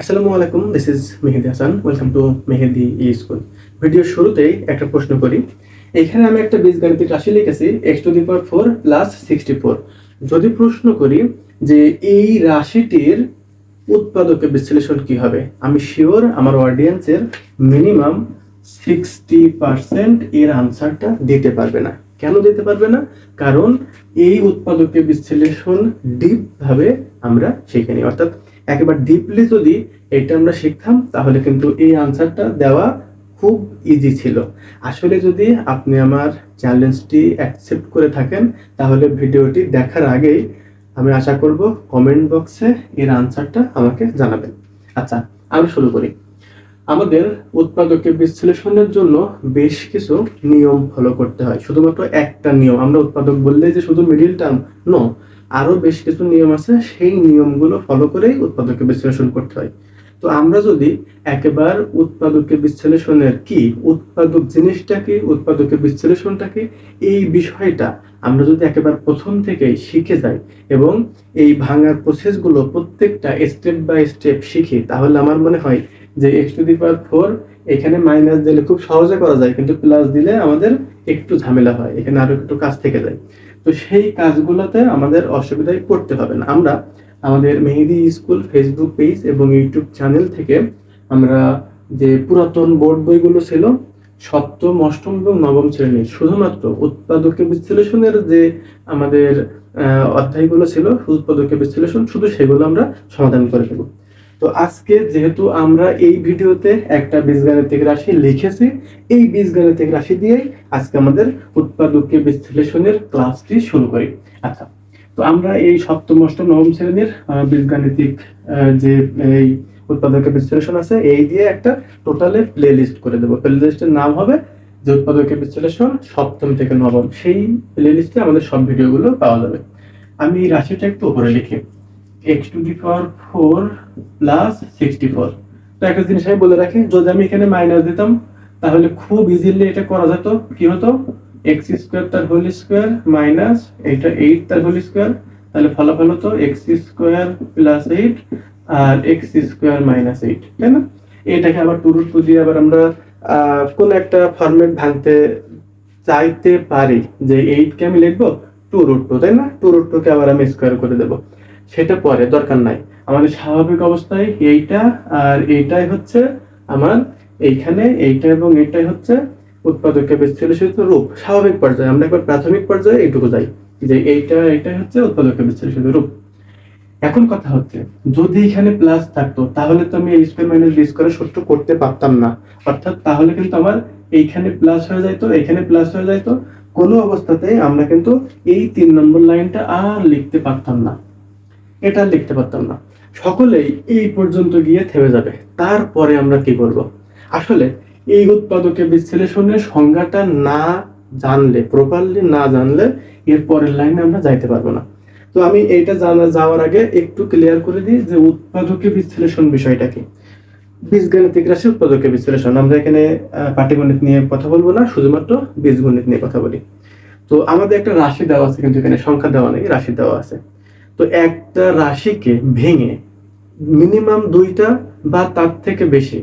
আসসালামু আলাইকুম this is Mehedi Hasan welcome to Mehedi E school ভিডিওর শুরুতেই একটা প্রশ্ন করি। এখানে আমি একটা বীজগাণিতিক রাশি লিখেছি x to the power four plus sixty four যদি প্রশ্ন করি যে এই রাশিটির উৎপাদকের বিশ্লেষণ কি হবে, আমি শিওর আমার অডিয়েন্সের মিনিমাম সিক্সটি পার্সেন্ট এর আনসারটা দিতে পারবে না। কেন দিতে পারবে না? কারণ এই উৎপাদকের বিশ্লেষণ ডিপ ভাবে আমরা শিখে নিই। অর্থাৎ একেবারে ডিপলি যদি এটা আমরা শিখতাম, তাহলে কিন্তু এই আনসারটা দেওয়া খুব ইজি ছিল। আসলে যদি আপনি আমার চ্যালেঞ্জটি অ্যাকসেপ্ট করে থাকেন, তাহলে ভিডিওটি দেখার আগেই আমি আশা করব কমেন্ট বক্সে এর আনসারটা আমাকে জানাবেন। আচ্ছা আমি শুরু করি। আমাদের উৎপাদকের বিশ্লেষণের জন্য বেশ কিছু নিয়ম ফলো করতে হয়। শুধুমাত্র একটা নিয়ম। আমরা উৎপাদক বললেই যে শুধু মিডিল টার্ম নো আরও বেশ কিছু নিয়ম আছে, সেই নিয়মগুলো ফলো করেই উৎপাদকের বিশ্লেষণ করতে হয়। তো আমরা যদি একেবার উৎপাদকের বিশ্লেষণের কি, উৎপাদক জিনিসটা কি, উৎপাদকের বিশ্লেষণটা কি, এই বিষয়টা আমরা যদি একেবারে প্রথম থেকেই শিখে যাই এবং এই ভাঙার প্রসেসগুলো প্রত্যেকটা স্টেপ বাই স্টেপ শিখি, তাহলে আমার মনে হয় যে x to the power four এখানে মাইনাস দিলে খুব সহজে করা যায়, কিন্তু প্লাস দিলে আমাদের একটু ঝামেলা হয়, এখানে আরও একটু কাজ থেকে যায়। তো সেই কাজগুলোতে আমাদের অসুবিধায় পড়তে হবে না। আমরা আমাদের মেহেদি স্কুল ফেসবুক পেজ এবং ইউটিউব চ্যানেল থেকে আমরা যে পুরাতন বোর্ড বইগুলো ছিল, সপ্তম, অষ্টম এবং নবম শ্রেণির শুধুমাত্র উৎপাদকের বিশ্লেষণের যে আমাদের অধ্যায়গুলো ছিল উৎপাদকের বিশ্লেষণ, শুধু সেগুলো আমরা সমাধান করে দেবো তো আজকে যেহেতু আমরা এই ভিডিওতে একটা বীজগাণিতিক রাশি লিখেছি, এই বীজগাণিতিক রাশি দিয়েই আজকে আমাদের উৎপাদকের বিশ্লেষণের ক্লাসটি শুরু করি। আচ্ছা তো আমরা এই সপ্তম, অষ্টম, নবম শ্রেণির বীজগাণিতিক যে এই উৎপাদকের বিশ্লেষণ আছে, এই দিয়ে একটা টোটালে প্লে লিস্ট করে দেবো। প্লে লিস্টের নাম হবে যে উৎপাদকের বিশ্লেষণ সপ্তম থেকে নবম। সেই প্লে লিস্টে আমাদের সব ভিডিওগুলো পাওয়া যাবে। আমি এই রাশিটা একটু উপরে লিখি। X to the power four plus sixty four তো একটা জিনিস আমি বলে রাখি, যদি আমি এখানে মাইনাস দিতাম, তাহলে খুব ইজিলি এটা করা যেত। কি হতো? এক্স স্কোয়ার তার হোল স্কোয়ার মাইনাস এটা এইট তার হোল স্কোয়ার তাহলে ফলাফল হতো এক্স স্কোয়ার প্লাস এইট আর এক্স স্কোয়ার মাইনাস এইট তাই না? এটাকে আবার টু রুট টু দিয়ে আবার আমরা কোন একটা ফরম্যাট ভাঙতে চাইতে পারি। যে এইটকে আমি লিখব টু রুট টু তাই না? টু রুট টুকে আবার আমি স্কোয়ার করে দেবো। সেটা পরে, দরকার নাই। আমাদের স্বাভাবিক অবস্থায় এইটা আর এইটাই হচ্ছে আমার এইখানে এইটা এবং এইটাই হচ্ছে উৎপাদকের বিশ্লেষিত রূপ। স্বাভাবিক পর্যায়ে, আমরা একবার প্রাথমিক পর্যায়ে এইটুকু যাই, যে এইটা, এইটাই হচ্ছে উৎপাদকের বিশ্লেষিত রূপ। এখন কথা হচ্ছে, যদি এখানে প্লাস থাকতো, তাহলে তো আমি এই স্কোয়ার মাইনাস বি স্কোয়ার সূত্র করতে পারতাম না। অর্থাৎ তাহলে কিন্তু আমার এইখানে প্লাস হয়ে যাইতো এখানে প্লাস হয়ে যাইতো। কোনো অবস্থাতে আমরা কিন্তু এই তিন নম্বর লাইনটা আর লিখতে পারতাম না। এটা লিখতে পারতাম না। সকলেই এই পর্যন্ত গিয়ে থেমে যাবে। তারপরে আমরা কি করব? আসলে এই উৎপাদকের বিশ্লেষণের সংজ্ঞাটা না জানলে প্রপারলি না জানলে এর পরের লাইনে আমরা যাইতে পারব না। তো আমি এইটা জানা যাওয়ার আগে একটু ক্লিয়ার করে দিই যে উৎপাদকের বিশ্লেষণ বিষয়টা কি। বীজগণিতিক রাশি উৎপাদকের বিশ্লেষণ। আমরা এখানে পাটিগণিত নিয়ে কথা বলব না, শুধুমাত্র বীজগণিত নিয়ে কথা বলি। তো আমাদের একটা রাশি দেওয়া আছে কিন্তু এখানে সংখ্যা দেওয়া নেই, রাশি দেওয়া আছে। তো একটা রাশিকে ভেঙে মিনিমাম দুইটা বা তার থেকে বেশি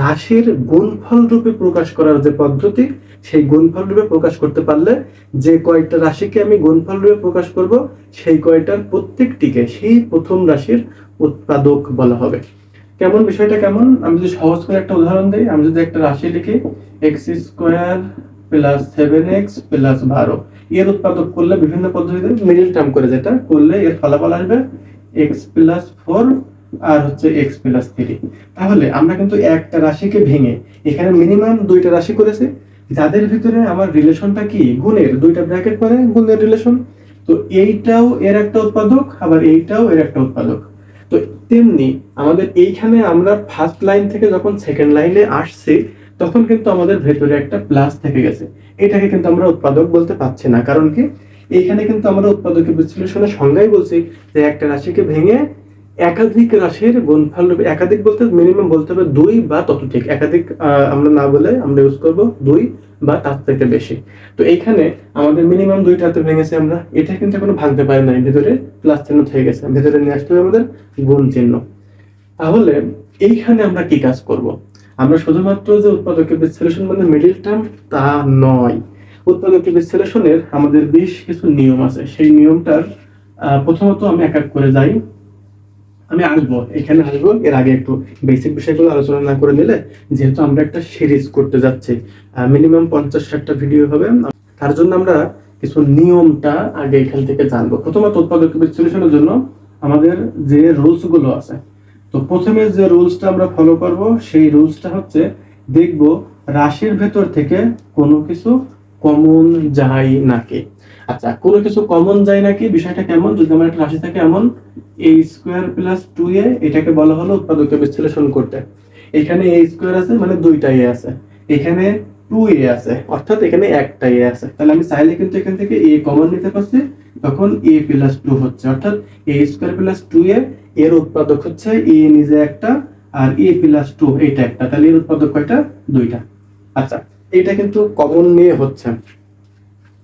রাশির গুণফল রূপে প্রকাশ করার যে পদ্ধতি, সেই গুণফল রূপে প্রকাশ করতে পারলে যে কয়টা রাশিকে আমি গুণফল রূপে প্রকাশ করব, সেই কয়টার প্রত্যেকটিকে সেই প্রথম রাশির উৎপাদক বলা হবে। কেমন? বিষয়টা কেমন? আমি যদি সহজ করে একটা উদাহরণ দিই, আমি যদি একটা রাশি লিখি x square plus seven x plus বারো। এর উৎপাদক করলে বিভিন্ন পদ্ধতিতে মিডিল টার্ম করে যেটা করলে এর ফলাফল আসবে এক্স প্লাস ফোর আর হচ্ছে এক্স প্লাস থ্রি তাহলে আমরা কিন্তু একটা রাশিকে ভেঙে এখানে মিনিমাম দুইটা রাশি করেছি, যাদের ভিতরে আমার রিলেশনটা কি? গুণের, দুইটা ব্র্যাকেট পরে গুণের রিলেশন তো এইটাও এর একটা উৎপাদক, আবার এইটাও এর একটা উৎপাদক। তো তেমনি আমাদের এইখানে আমরা ফার্স্ট লাইন থেকে যখন সেকেন্ড লাইনে আসছি তখন কিন্তু আমাদের ভেতরে একটা প্লাস থেকে গেছে। এটাকে কিন্তু আমরা উৎপাদক বলতে পারছি না। কারণ কি? এখানে কিন্তু আমরা উৎপাদকের বিশ্লেষণের সংজ্ঞাই বলছি যে একটা রাশিকে ভেঙে একাধিক রাশির গুণফল একাধিক বলতে মিনিমাম বলতে হবে দুই বা ততোধিক। একাধিক আমরা না বলে আমরা ইউজ করব দুই বা তার থেকে বেশি। তো এইখানে আমাদের মিনিমাম দুইটাতে ভেঙেছে আমরা। এটা কিন্তু এখনও ভাঙতে পারি নাই। ভেতরে প্লাস চিহ্ন থেকে গেছে। ভেতরে নিয়ে আসতে হবে আমাদের গুণ চিহ্ন। তাহলে এইখানে আমরা কি কাজ করব? আমরা শুধুমাত্র যে উৎপাদকের বিশ্লেষণ মানে মিডিল টার্ম তা নয়। উৎপাদকের বিশ্লেষণের আমাদের বেশ কিছু নিয়ম আছে। সেই নিয়মটার প্রথমত আমি এক এক করে যাই। আমি আসব, এখানে আসব, এর আগে একটু বেসিক বিষয়গুলো আলোচনা না করে নিলে, যেহেতু আমরা একটা সিরিজ করতে যাচ্ছি মিনিমাম পঞ্চাশ ষাটটা ভিডিও হবে। তার জন্য আমরা কিছু নিয়মটা আগে এখান থেকে জানব। প্রথমত উৎপাদক বিশ্লেষণের জন্য আমাদের যে রুলসগুলো আছে তো প্রথমে যে রুলসটা আমরা ফলো করব, সেই রুলসটা হচ্ছে দেখব রাশির ভেতর থেকে কোনো কিছু কমন যায় নাকি। আচ্ছা কোনো কিছু কমন যায় নাকি, বিষয়টা কেমন? যদি আমার একটা রাশি থাকে এমন a square plus two a এটাকে বলা হলো উৎপাদকে বিশ্লেষণ করতে। এখানে এ স্কোয়ার আছে মানে দুইটাই আছে। এখানে টু এ আছে। অর্থাৎ এখানে একটা এ আছে। তাহলে আমি চাইলে কিন্তু এখান থেকে এ কমন নিতে পারছি। তখন এ প্লাস টু হচ্ছে। অর্থাৎ a square plus two a এর উৎপাদক হচ্ছে এ নিজে একটা আর এ প্লাস টু এটা একটা। তাহলে এর উৎপাদক কয়টা? দুইটা। আচ্ছা এটা কিন্তু কমন নিয়ে হচ্ছে।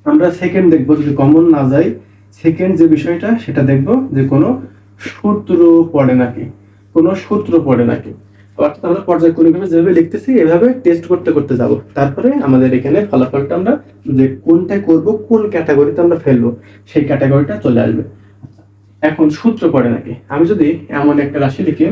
আমরা সেকেন্ড দেখব, যদি কমন না যাই সেকেন্ড যে বিষয়টা, সেটা দেখব যে কোনো সূত্র পড়ে নাকি। কোনো সূত্র পড়ে নাকি। অর্থাৎ আমরা পর্যায়ক্রমিকভাবে যেভাবে লিখতেছি, এভাবে টেস্ট করতে করতে যাব। তারপরে আমাদের এখানে ফলাফলটা আমরা যে কোনটা করব, কোন ক্যাটাগরিতে আমরা ফেলব, সেই ক্যাটাগরিটা চলে আসবে। এখন সূত্র পড়ে নাকি? আমি যদি এমন একটা রাশি লিখি।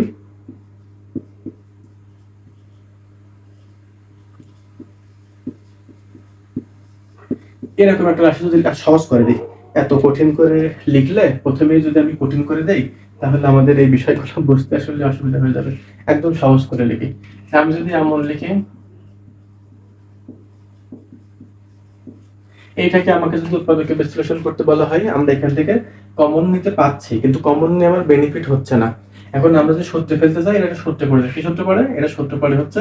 এরকম একটা রাশি যদি সহজ করে দিই, এত কঠিন করে লিখলে প্রথমে যদি আমি কঠিন করে দেই তাহলে আমাদের এই বিষয়গুলো বুঝতে আসলে অসুবিধা হয়ে যাবে। একদম সহজ করে লিখি। আমি যদি এমন লিখি, এইটাকে আমাকে যদি উৎপাদকে বিশ্লেষণ করতে বলা হয়, আমরা এখান থেকে কমন নিতে পাচ্ছি, কিন্তু কমন নিয়ে আমার বেনিফিট হচ্ছে না। এখন আমরা যদি সূত্রে ফেলতে চাই, এটা সূত্রে পড়ে কি সূত্র পড়ে? এটা সূত্র পড়ে হচ্ছে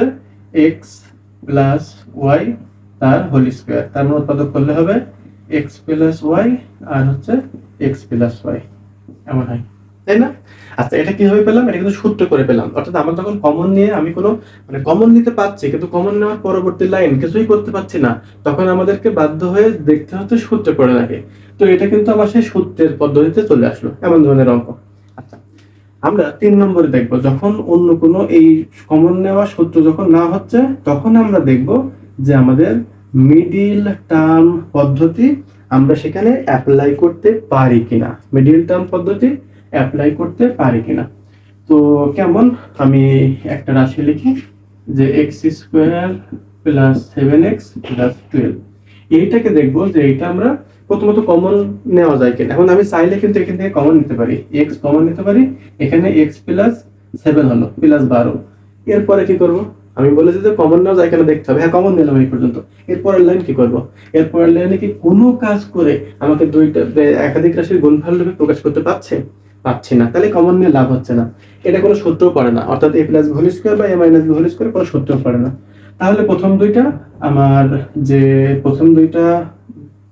এক্স প্লাস ওয়াই তার হোল স্কোয়ার তার মানে উৎপাদক করলে হবে এক্স প্লাস ওয়াই আর হচ্ছে এক্স প্লাস ওয়াই এমন হয়। তাই না? আচ্ছা এটা কীভাবে পেলাম? এটা কিন্তু সূত্র করে পেলাম। অর্থাৎ আমার যখন কমন নিয়ে আমি কোনো মানে কমন নিতে পারছি, কিন্তু কমন নেওয়ার পরবর্তী লাইন কিছুই করতে পারছি না, তখন আমাদেরকে বাধ্য হয়ে দেখতে হচ্ছে সূত্রে পড়ে নাকি তো এটা কিন্তু আমার সেই সূত্রের পদ্ধতিতে চলে আসলো, এমন ধরনের অঙ্ক। আচ্ছা আমরা তিন নম্বরে দেখব, যখন অন্য কোনো এই কমন নেওয়া সূত্র যখন না হচ্ছে, তখন আমরা দেখব যে আমাদের মিডিল টার্ম পদ্ধতি আমরা সেখানে অ্যাপ্লাই করতে পারি কিনা। মিডিল টার্ম পদ্ধতি অ্যাপ্লাই করতে পারি কিনা। তো কেমন? আমি একটা রাশি লিখি যে x square plus seven x plus twelve এইটাকে দেখব যে এইটা আমরা প্রথমত কমন নেওয়া যায় কিনা। এখন আমি চাইলে কিন্তু এখান থেকে কমন নিতে পারি। এক্স কমন নিতে পারি। এখানে এক্স প্লাস সেভেন হলো প্লাস বারো। এরপরে কি করব? আমি বলেছি যে কমন নেওয়া যায় কেন দেখতে হবে। হ্যাঁ কমন নিলাম এই পর্যন্ত। এরপরের লাইন কি করব? এরপরের লাইনে কি কোনো কাজ করে আমাকে দুইটা, একাধিক রাশির গুণফল রূপে প্রকাশ করতে পারছে? পাচ্ছি না, তাহলে কমন নিয়ে লাভ হচ্ছে না। এটা কোনো সূত্র পড়ে না। অর্থাৎ এ প্লাস হোল স্কোয়ার বা এ মাইনাস হোল স্কোয়ার কোনো সূত্র পড়ে না। তাহলে প্রথম দুইটা আমার যে প্রথম দুইটা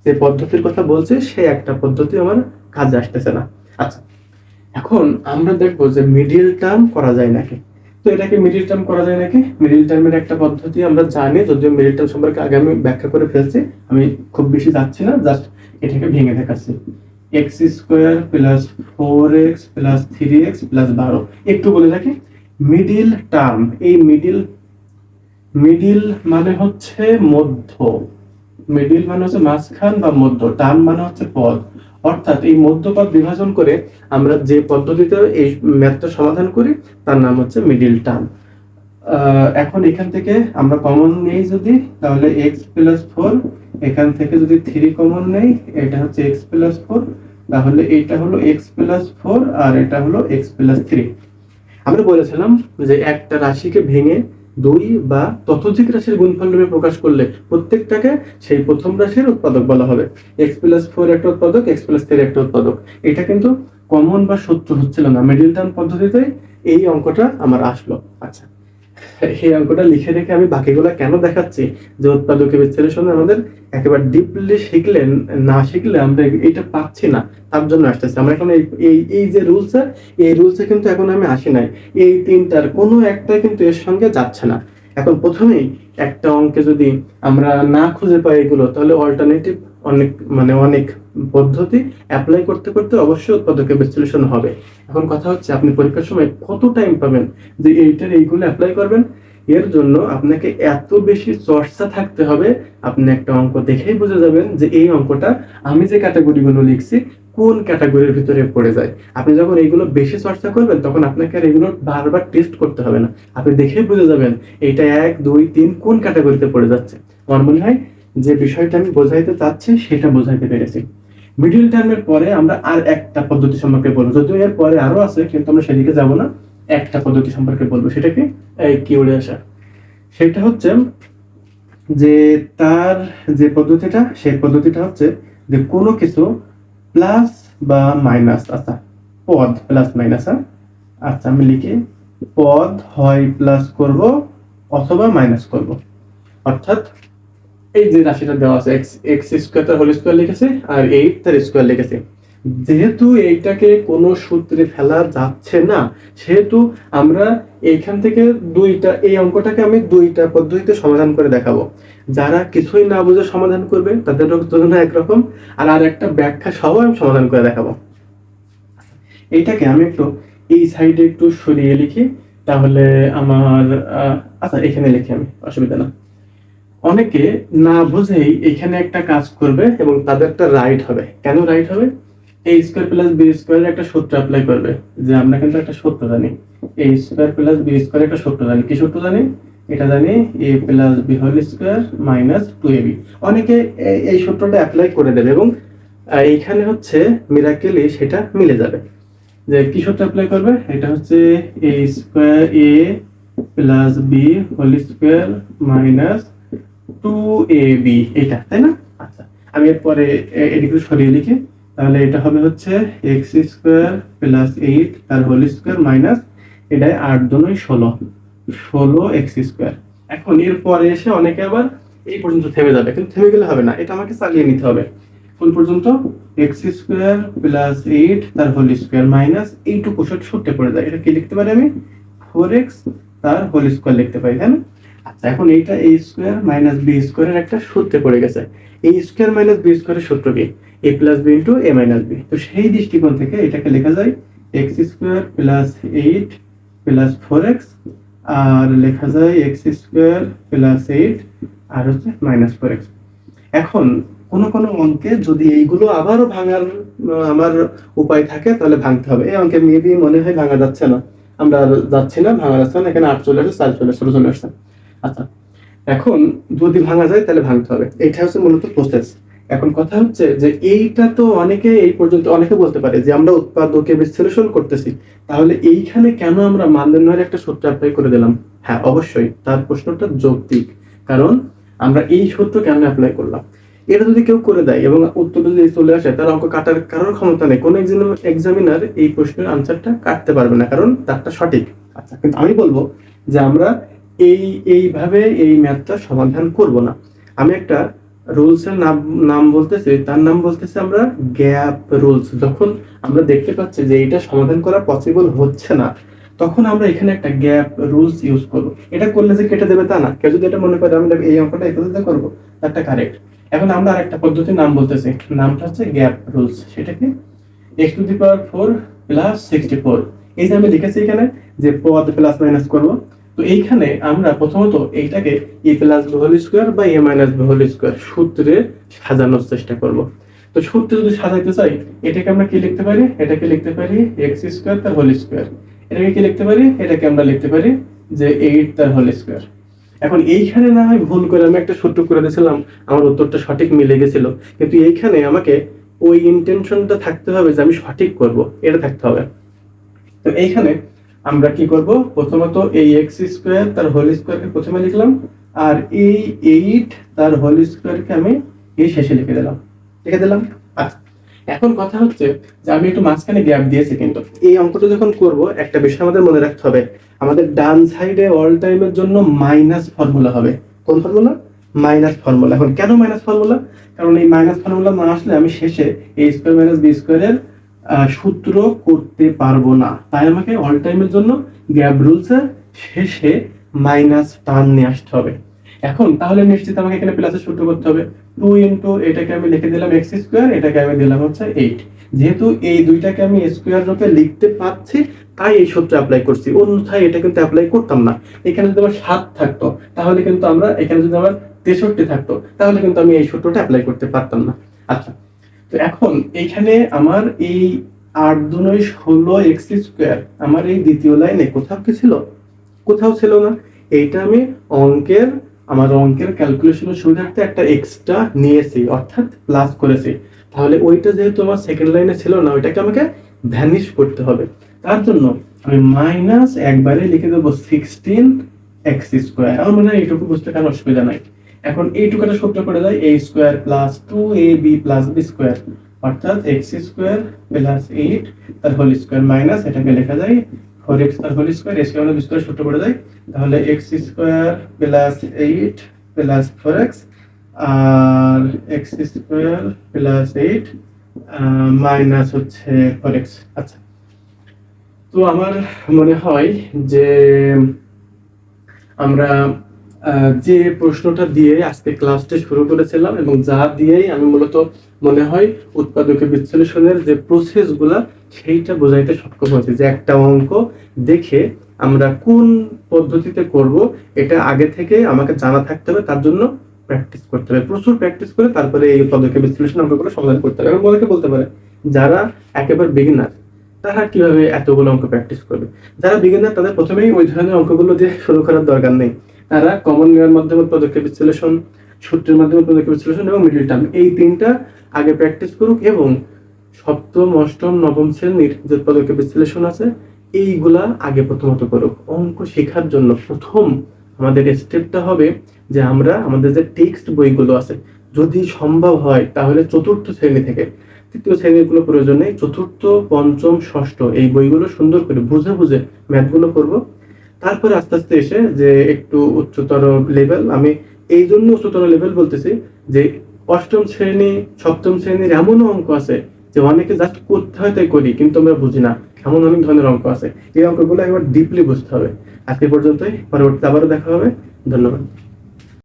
যে পদ্ধতির কথা বলছে সে একটা পদ্ধতি আমার কাজে আসতেছে না। আচ্ছা এখন আমরা দেখব যে মিডিল টার্ম করা যায় নাকি। তো এটাকে মিডিল টার্ম করা যায় নাকি? মিডিল টার্মের একটা পদ্ধতি আমরা জানি, যদিও মিডিল টার্ম সম্পর্কে আগে আমি ব্যাখ্যা করে ফেলছি, আমি খুব বেশি যাচ্ছি না জাস্ট এটাকে ভেঙে দেখাচ্ছি। X square plus four x plus three x plus বারো একটু বলে রাখি মিডিল টার্ম এই মিডিল মিডিল মানে হচ্ছে মধ্য। মিডিল মানে হচ্ছে মাঝখান বা মধ্য টার্ম মানে হচ্ছে পদ। অর্থাৎ এই মধ্যপদ বিভাজন করে আমরা যে পদ্ধতিতে এই ম্যাথটা সমাধান করি, তার নাম হচ্ছে মিডিল টার্ম এখন এখান থেকে আমরা কমন নেই যদি, তাহলে এক্স প্লাস ফোর এখান থেকে যদি থ্রি কমন নেই, এটা হচ্ছে এক্স প্লাস ফোর তাহলে এটা হলো এক্স প্লাস ফোর আর এটা হলো এক্স প্লাস থ্রি আমরা বলেছিলাম যে একটা রাশিকে ভেঙে দুই বা ততোধিক রাশির গুণফল রূপে প্রকাশ করলে প্রত্যেকটাকে সেই প্রথম রাশির উৎপাদক বলা হবে। এক্স প্লাস ফোর একটা উৎপাদক এক্স প্লাস থ্রি একটা উৎপাদক। এটা কিন্তু কমন বা সত্য হচ্ছিল না। মিডিল টার্ম পদ্ধতিতে এই অঙ্কটা আমার আসলো। আচ্ছা। এই অঙ্কটা লিখে রেখে আমি বাকিগুলো কেন দেখাচ্ছি? যে উৎপাদকের বিশ্লেষণে আমাদের একেবারে ডিপলি শিখলে, না শিখলে আমরা এটা পাচ্ছি না। তার জন্য আসতেছে। আমরা এখন এই এই যে রুলস এই রুলসে কিন্তু এখন আমি আসি নাই। এই তিনটার কোনো একটা কিন্তু এর সঙ্গে যাচ্ছে না। এখন প্রথমেই একটা অঙ্কে যদি আমরা না খুঁজে পাই এগুলো, তাহলে অল্টারনেটিভ অনেক মানে অনেক পদ্ধতি অ্যাপ্লাই করতে করতে অবশ্যই উৎপাদকের বিশ্লেষণ হবে। এখন কথা হচ্ছে আপনি পরীক্ষার সময় কত টাইম পাবেন? যে এইটার এইগুলো অ্যাপ্লাই করবেন, এর জন্য আপনাকে এত বেশি চর্চা থাকতে হবে, আপনি একটা অঙ্ক দেখেই বুঝে যাবেন যে এই অঙ্কটা আমি যে ক্যাটাগরিগুলো লিখছি, কোন ক্যাটাগরির ভিতরে পড়ে যায়। আপনি যখন এইগুলো বেশি চর্চা করবেন, তখন আপনাকে আর এগুলো বারবার টেস্ট করতে হবে না। আপনি দেখেই বুঝে যাবেন এইটা এক, দুই, তিন কোন ক্যাটাগরিতে পড়ে যাচ্ছে। আমার মনে হয় যে বিষয়টা আমি বোঝাইতে চাচ্ছি, সেটা বোঝাইতে পেরেছি। মিডিল টার্মের পরে আমরা আর একটা পদ্ধতি সম্পর্কে বলব। যদিও এর পরে আরও আছে, কিন্তু আমরা সেদিকে যাব না। একটা পদ্ধতি সম্পর্কে বলব সেটা কি এই কি উড়ে আসা। সেটা হচ্ছে যে তার যে পদ্ধতিটা, সেই পদ্ধতিটা হচ্ছে যে কোনো কিছু প্লাস বা মাইনাস আচ্ছা পদ প্লাস মাইনাস আচ্ছা আমি লিখি, পদ হয় প্লাস করব অথবা মাইনাস করব। অর্থাৎ এই যে রাশিটা দেওয়া আছে এক্স এক্স স্কোয়ার তার হোল স্কোয়ার লিখেছে আর এইট তার স্কোয়ার লিখেছে যেহেতু এইটাকে কোনো সূত্রে ফেলা যাচ্ছে না, সেহেতু আমরা এইখান থেকে দুইটা, এই অঙ্কটাকে আমি দুইটা পদ্ধতিতে সমাধান করে দেখাবো। যারা কিছুই না বুঝে সমাধান করবে, তাদের জন্য একরকম। আর আর একটা ব্যাখ্যা সহ আমি সমাধান করে দেখাবো। এইটাকে আমি একটু এই সাইডে একটু সরিয়ে লিখি, তাহলে আমার আচ্ছা এখানে লিখি আমি, অসুবিধা না। অনেকে না বুঝেই এখানে একটা কাজ করবে এবং তাদের একটা রাইট হবে। কেন রাইট হবে? A square plus b square একটা সূত্র অ্যাপ্লাই করবে যে আমরা কিন্তু একটা সূত্র জানি। A square plus b square একটা সূত্র জানি। কি সূত্র জানি? এটা জানি a plus b whole square minus two a b অনেকে এই- এই সূত্রটা অ্যাপ্লাই করে দেবে এবং এইখানে হচ্ছে মিরাকেলি সেটা মিলে যাবে। যে কি সূত্র অ্যাপ্লাই করবে? এটা হচ্ছে a square a plus b whole square minus two a b এটা, তাই না? আচ্ছা আমি এরপরে এদিকে সরিয়ে লিখি। তাহলে এটা হবে হচ্ছে এক্স স্কোয়ার প্লাস এইট তার হোল স্কোয়ার মাইনাস এটা আট দুনই ষোলো। ষোলো এক্স স্কোয়ার এখন এরপরে এসে অনেকে আবার এই পর্যন্ত থেমে যাবে, কিন্তু থেমে গেলে হবে না, এটা আমাকে চালিয়ে নিতে হবে। কোন পর্যন্ত? এক্স স্কোয়ার প্লাস এইট তার হোল স্কোয়ার মাইনাস এইটুকু সূত্রে পড়ে যায়। এটা কি লিখতে পারি আমি? ফোর এক্স তার হোল স্কোয়ার লিখতে পারি, তাই না? আচ্ছা এখন এইটা এ স্কোয়ার মাইনাস বি স্কোয়ারের একটা সূত্রে পড়ে গেছে। এ স্কোয়ার মাইনাস বি স্কোয়ারের সূত্র কি? A plus b into a minus b তো সেই দৃষ্টিকোণ থেকে এটাকে লেখা যায় x square plus eight plus four x আর লেখা যায় এক্স স্কোয়ার প্লাস এইট আর হচ্ছে মাইনাস ফোর এক্স এখন কোন কোন অঙ্কে যদি এইগুলো আবারও ভাঙার, আমার উপায় থাকে, তাহলে ভাঙতে হবে। এই অঙ্কে মেবি মনে হয় ভাঙা যাচ্ছে না। আমরা যাচ্ছি না, ভাঙা যাচ্ছে না, এখানে আট চলে আসছে চার চলে আসছে চলে আসছে আচ্ছা এখন যদি ভাঙা যায় তাহলে ভাঙতে হবে। এইটা হচ্ছে মূলত প্রসেস এখন কথা হচ্ছে যে এইটা তো অনেকে এই পর্যন্ত, অনেকে বলতে পারে যে আমরা উৎপাদকে বিশ্লেষণ করতেছি। তাহলে এইখানে কেন আমরা মান নির্ণয়ের একটা সূত্র অ্যাপ্লাই করে দিলাম? হ্যাঁ অবশ্যই, তার প্রশ্নটা যৌক্তিক। কারণ আমরা এই সূত্র কেন অ্যাপ্লাই করলাম? এটা যদি কেউ করে দেয় এবং উত্তর যদি চলে আসে, তার অঙ্ক কাটার কারোর ক্ষমতা নেই। কোনো এক্সামিনার এই প্রশ্নের আনসারটা কাটতে পারবে না, কারণ তারটা সঠিক। আচ্ছা কিন্তু আমি বলব যে আমরা এই, এইভাবে এই ম্যাথটা সমাধান করব না। আমি একটা রুলস এর নাম নাম বলতেছি, তার নাম বলতেছি আমরা গ্যাপ রুলস। যখন আমরা দেখতে পাচ্ছি যে এটা সমাধান করা পসিবল হচ্ছে না, তখন আমরা এখানে একটা গ্যাপ রুলস ইউজ করব। এটা করলে যে কেটে দেবে তা না। কেউ যদি এটা মনে করে, আমি এই অঙ্কটা পদ্ধতিতে করব, তারটা কারেক্ট এখন আমরা আরেকটা পদ্ধতির নাম বলতেছি। নামটা হচ্ছে গ্যাপ রুলস। সেটাকে x to the power four plus sixty four এই যে আমি লিখেছি এখানে যে পদ প্লাস মাইনাস করব তো এইখানে আমরা প্রথমত এইটাকে এ প্লাস হোল স্কোয়ার বা এ মাইনাস হোল স্কোয়ার সূত্রে সাজানোর চেষ্টা করব। তো সূত্রে যদি সাজাইতে চাই, এটাকে আমরা কি লিখতে পারি? এটাকে লিখতে পারি এক্স স্কোয়ার তার হোল স্কোয়ার এটাকে কি লিখতে পারি? এটাকে আমরা লিখতে পারি যে এইট তার হোল স্কোয়ার এখন এইখানে না হয় ভুল করে আমি একটা সূত্র করে দিয়েছিলাম, আমার উত্তরটা সঠিক মিলে গেছিল। কিন্তু এইখানে আমাকে ওই ইন্টেনশনটা থাকতে হবে যে আমি সঠিক করব, এটা থাকতে হবে। তো এইখানে আমরা কি করব? প্রথমত এই এক্স স্কোয়ার তার হোল স্কোয়ারকে প্রথমে লিখলাম, আর এই এইট তার হোল স্কোয়ারকে আমি এই শেষে লিখে দিলাম। লিখে দিলাম? আচ্ছা এখন কথা হচ্ছে যে আমি একটু মাঝখানে গ্যাপ দিয়েছি কিন্তু। এই অঙ্কটা যখন করব, একটা বিষয় আমাদের মনে রাখতে হবে, আমাদের ডান সাইডে অল টাইমের জন্য মাইনাস ফর্মুলা হবে। কোন ফর্মুলা মাইনাস ফর্মুলা এখন কেন মাইনাস ফর্মুলা কারণ এই মাইনাস ফর্মুলা না আসলে আমি শেষে এ স্কোয়ার মাইনাস বি স্কোয়ারের সূত্র করতে পারব না। তাই আমাকে অল টাইমের জন্য গ্যাপ রুলসের শেষে মাইনাস টার্ম নিয়ে আসতে হবে। এখন তাহলে নিশ্চিত আমাকে এখানে প্লাসের সূত্র করতে হবে। টু ইন্টু এটাকে আমি লিখে দিলাম এক্স স্কোয়ার এটাকে আমি দিলাম হচ্ছে এইট যেহেতু এই দুইটাকে আমি স্কোয়ার রূপে লিখতে পাচ্ছি তাই এই সূত্র অ্যাপ্লাই করছি। অন্যথায় এটা কিন্তু অ্যাপ্লাই করতাম না। এখানে যদি আমার সাত থাকতো, তাহলে কিন্তু আমরা, এখানে যদি আমার তেষট্টি থাকতো, তাহলে কিন্তু আমি এই সূত্রটা অ্যাপ্লাই করতে পারতাম না। আচ্ছা তো এখন এইখানে আমার এই আট দুনই ষোলো এক্স স্কোয়ার আমার এই দ্বিতীয় লাইনে কোথাও কি ছিল? কোথাও ছিল না। এইটা আমি অঙ্কের, আমার অঙ্কের ক্যালকুলেশনের সুবিধার্থে একটা এক্সট্রা নিয়েছি, অর্থাৎ প্লাস করেছি। তাহলে ওইটা যেহেতু আমার সেকেন্ড লাইনে ছিল না, ওইটাকে আমাকে ভ্যানিশ করতে হবে। তার জন্য আমি মাইনাস একবারে লিখে দেবো সিক্সটিন এক্স স্কোয়ার। আমার মনে হয় এইটুকু বুঝতে কোনো অসুবিধা নাই। এখন এইটুকুটা সূত্র করে দেয় a square plus two a b plus b square অর্থাৎ এক্স স্কোয়ার প্লাস এইট তার হোল স্কোয়ার মাইনাস এটাকে লেখা যায় ফোর এক্স তার whole square S square square সূত্র করে দেয়। তাহলে x square plus eight plus four x আর x square plus eight minus হচ্ছে ফোর এক্স আচ্ছা তো আমার মনে হয় যে আমরা যে প্রশ্নটা দিয়ে আজকে ক্লাসটা শুরু করেছিলাম এবং যা দিয়েই আমি মূলত মনে হয় উৎপাদকের বিশ্লেষণের যে প্রসেসগুলা সেইটা বোঝাইতে সক্ষম হয়েছে। যে একটা অঙ্ক দেখে আমরা কোন পদ্ধতিতে করব, এটা আগে থেকে আমাকে জানা থাকতে হবে, তার জন্য প্র্যাকটিস করতে হবে। প্রচুর প্র্যাকটিস করে তারপরে এই পদক্ষেপ বিশ্লেষণ অঙ্কগুলো সমাধান করতে হবে। এবং অনেকে বলতে পারে, যারা একেবারে বিগিনার তারা কীভাবে এতগুলো অঙ্ক প্র্যাকটিস করবে? যারা বিগিনার তাদের প্রথমেই ওই ধরনের অঙ্কগুলো দিয়ে শুরু করার দরকার নেই। তারা কমন নেওয়ার মাধ্যমে পদক্ষেপ বিশ্লেষণ, সূত্রের মাধ্যমে পদক্ষেপ বিশ্লেষণ এবং মিডিল টার্ম এই তিনটা আগে প্র্যাকটিস করুক এবং সপ্তম, অষ্টম, নবম শ্রেণির যে পদক্ষেপ বিশ্লেষণ আছে, এইগুলা আগে প্রথমত করুক। অঙ্ক শেখার জন্য প্রথম আমাদের স্টেপটা হবে যে আমরা আমাদের যে টেক্সট বইগুলো আছে, যদি সম্ভব হয় তাহলে চতুর্থ শ্রেণি থেকে তৃতীয় শ্রেণীগুলো প্রয়োজন নেই, চতুর্থ, পঞ্চম, ষষ্ঠ এই বইগুলো সুন্দর করে বুঝে বুঝে ম্যাথগুলো করব। তারপরে আস্তে আস্তে এসে যে একটু উচ্চতর লেভেল আমি এই জন্য উচ্চতর লেভেল বলতেছি যে অষ্টম শ্রেণি, সপ্তম শ্রেণির এমনও অঙ্ক আছে যে অনেকে জাস্ট করতে হয় তাই করি, কিন্তু আমরা বুঝি না। এমন অনেক ধরনের অঙ্ক আছে। এই অঙ্কগুলো একবার ডিপলি বুঝতে হবে। আজকে পর্যন্তই। পরবর্তীতে আবারও দেখা হবে। ধন্যবাদ।